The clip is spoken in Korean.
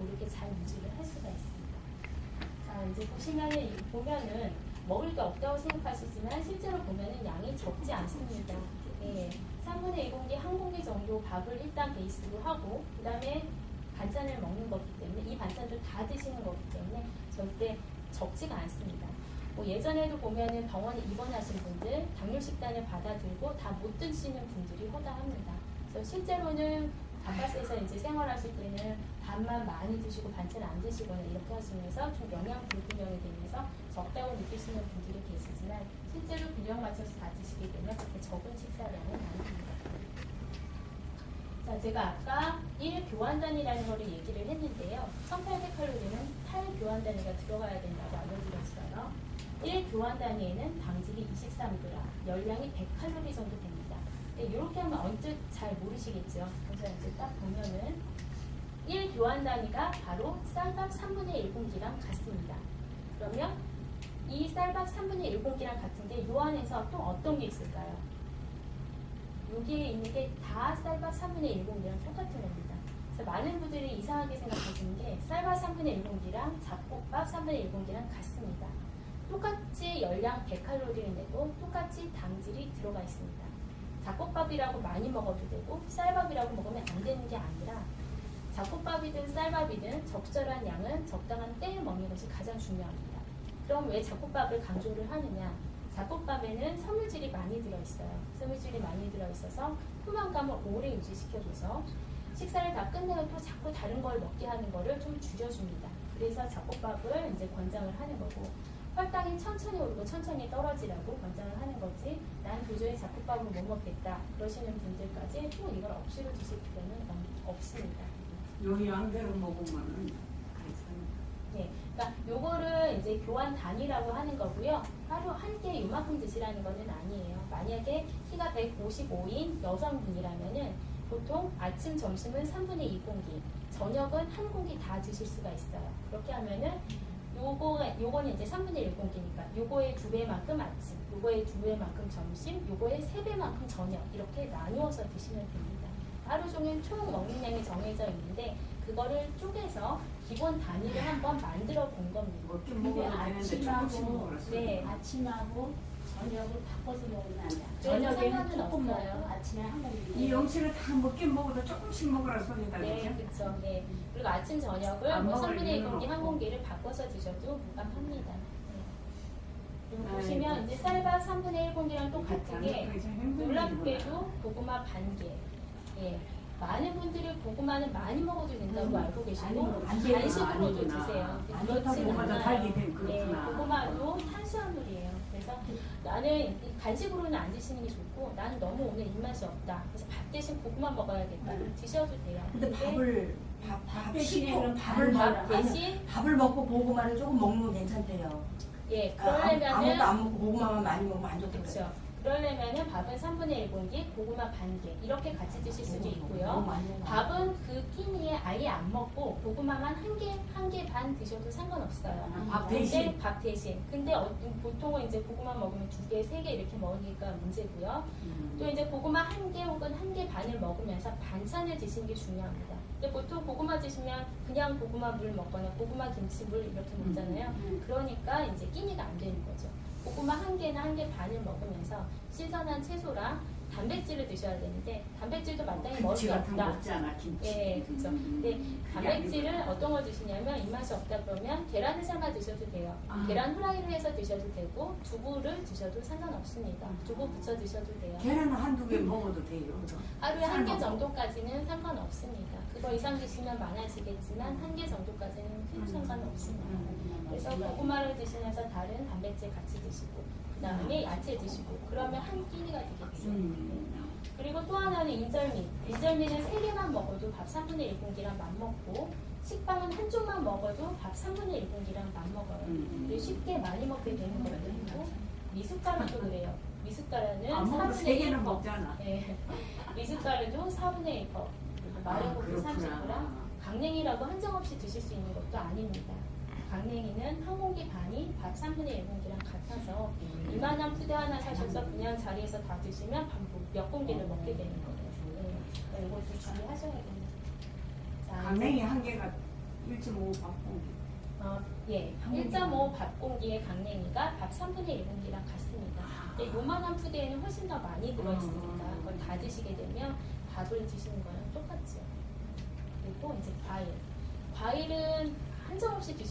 고르게 잘 유지를 할 수가 있습니다. 자, 이제 보시면은, 보면은 먹을 게 없다고 생각하시지만 실제로 보면은 양이 적지 않습니다. 예, 3분의 1공기, 한 공기 정도 밥을 일단 베이스로 하고, 그 다음에 반찬을 먹는 거기 때문에 이 반찬도 다 드시는 거기 때문에 절대 적지가 않습니다. 뭐 예전에도 보면은 병원에 입원하신 분들 당뇨 식단을 받아들고 다 못 드시는 분들이 허다합니다. 그래서 실제로는 바깥에서 이제 생활하실 때는 밥만 많이 드시고 반찬 안 드시거나 이렇게 하시면서 좀 영양 불균형이 되면서 적다고 느끼시는 분들이 계시지만 실제로 균형 맞춰서 다 드시기 때문에 그렇게 적은 식사량은 아닙니다. 자, 제가 아까 1 교환단위라는 거를 얘기를 했는데요. 1800칼로리는 8 교환단위가 들어가야 된다고 알려드렸어요. 1 교환단위에는 당질이 23g, 열량이 100칼로리 정도 됩니다. 이렇게 하면 언뜻 잘 모르시겠죠? 그래서 이제 딱 보면은 1 교환 단위가 바로 쌀밥 3분의 1 공기랑 같습니다. 그러면 이 쌀밥 3분의 1 공기랑 같은데 요 안에서 또 어떤 게 있을까요? 여기에 있는 게 다 쌀밥 3분의 1 공기랑 똑같은 겁니다. 그래서 많은 분들이 이상하게 생각하시는 게 쌀밥 3분의 1 공기랑 잡곡밥 3분의 1 공기랑 같습니다. 똑같이 열량 100칼로리를 내고 똑같이 당질이 들어가 있습니다. 잡곡밥이라고 많이 먹어도 되고 쌀밥이라고 먹으면 안 되는 게 아니라 잡곡밥이든 쌀밥이든 적절한 양은 적당한 때에 먹는 것이 가장 중요합니다. 그럼 왜 잡곡밥을 강조를 하느냐? 잡곡밥에는 섬유질이 많이 들어있어요. 섬유질이 많이 들어있어서 포만감을 오래 유지시켜줘서 식사를 다 끝내고 또 자꾸 다른 걸 먹게 하는 거를 좀 줄여줍니다. 그래서 잡곡밥을 이제 권장을 하는 거고 혈당이 천천히 오르고 천천히 떨어지라고 권장을 하는 거지 난 도저히 잡곡밥을 못 먹겠다 그러시는 분들까지 또 이걸 억지로 드실 필요는 없- 없습니다. 요 양대로 먹으면은 괜찮아. 네, 그러니까 요거를 이제 교환 단위라고 하는 거고요. 하루 한 끼 요만큼 드시라는 거는 아니에요. 만약에 키가 155인 여성분이라면은 보통 아침, 점심은 3분의 2공기, 저녁은 한 공기 다 드실 수가 있어요. 그렇게 하면은 요거, 요거는 이제 3분의 1 공기니까 요거의 두 배만큼 아침, 요거의 두 배만큼 점심, 요거의 세 배만큼 저녁 이렇게 나누어서 드시면 됩니다. 하루 종일 총 먹는 양이 정해져 있는데 그거를 쪼개서 기본 단위를 한번 만들어 본 겁니다. 조금씩 아침하고. 네. 아침하고 저녁을 바꿔서 먹으면 안 돼. 네, 저녁에는 조금. 먹고 아침에 한 공기. 이 음식을 다 먹긴 먹어도 조금씩 먹으라 소리다 네, 그죠? 그렇죠. 네. 그리고 아침 저녁을 안뭐 먹을 3분의 1 이유는 공기 한. 공기를 바꿔서 드셔도 무감합니다. 네. 아이고. 보시면 이제 쌀밥 3분의 1 공기랑 또 같은 게 놀랍게도. 고구마 반 개. 예. 많은 분들이 고구마는 많이 먹어도 된다고 음, 알고 계시고 돼요. 간식으로도. 드세요. 좋다고 고구마도 않아요. 그렇구나. 고구마도 탄수화물이에요. 그래서 나는 이 간식으로는 안 드시는 게 좋고 나는 너무 오늘 입맛이 없다. 그래서 밥 대신 고구마 먹어야겠다. 그럼 드셔도 돼요. 근데 밥을 밥, 밥밥 대신에 씻고 그럼 밥을 밥 대신 밥을 먹고 고구마를 조금 먹는 건 괜찮대요. 예, 아, 아무- 아무것도 그러려면은 안 먹고 고구마만 많이 먹으면 안 좋대요. 그렇죠. 그러려면은 밥은 3분의 1 공기, 고구마 반 개 이렇게 같이 드실 수도 있고요. 밥은 그 끼니에 아예 안 먹고 고구마만 한 개, 한 개 반 드셔도 상관없어요. 밥 근데 대신 밥 대신. 근데 어, 보통은 이제 고구마 먹으면 두 개, 세 개 이렇게 먹으니까 문제고요. 음. 또 이제 고구마 한 개 혹은 한 개 반을 먹으면서 반찬을 드시는 게 중요합니다. 근데 보통 고구마 드시면 그냥 고구마 물 먹거나 고구마 김치 물 이렇게 먹잖아요. 음. 그러니까 이제 끼니가 안 되는 거죠. 고구마 한 개나 한 개 반을 먹으면서 신선한 채소랑 단백질을 드셔야 되는데 단백질도 마땅히 거 없다. 먹지 않아 김치. 예, 그렇죠. 음. 근데 단백질을. 어떤 걸 드시냐면 입맛이 없다 그러면 계란을 삶아 드셔도 돼요. 아. 계란 후라이를 해서 드셔도 되고 두부를 드셔도 상관없습니다. 두부 부쳐 드셔도 돼요. 계란은 한두 개 먹어도 돼요. 하루에 한 개. 정도까지는 상관없습니다. 그거 이상 드시면 많아지겠지만 한 개 정도까지는 큰 음. 상관은 없습니다. 음. 그래서 고구마를 드시면서 다른 단백질 같이 드시고 그 다음에 야채 드시고 그러면 한 끼니가 되겠죠. 음. 그리고 또 하나는 인절미. 인절미는 세 개만 먹어도 밥 3분의 1 공기랑 맞먹고 식빵은 한 쪽만 먹어도 밥 3분의 1 공기랑 맞먹어요. 음. 쉽게 많이 먹게 되는 것도 있고 미숫가루도 그래요. 미숫가루는 안 먹어도 4분의 세1 개는 컵. 먹잖아. 네. 미숫가루도 4분의 1컵. 그리고 마른 아, 고기 30g. 그렇구나. 강냉이라고 한정없이 드실 수 있는 것도 아닙니다. 강냉이는 한 공기 반이 밥 3분의 1 공기랑 같아서 음. 이만한 푸대 하나 사셔서 그냥 자리에서 다 드시면 밥몇 공기를 먹게 되는 거예요. 네. 이것도 주의하셔야겠네요. 자, 강냉이 한 개가 1.5 밥 공기. 어, 예, 한 공기. 1.5 밥 공기의 강냉이가 밥 3분의 1공기랑 같습니다. 근데 요만한 푸대에는 훨씬 더 많이 들어있으니까 음. 그걸 다 드시게 되면 밥을 드시는 거랑 똑같죠. 그리고 이제 과일. 과일은 한점 없이 드시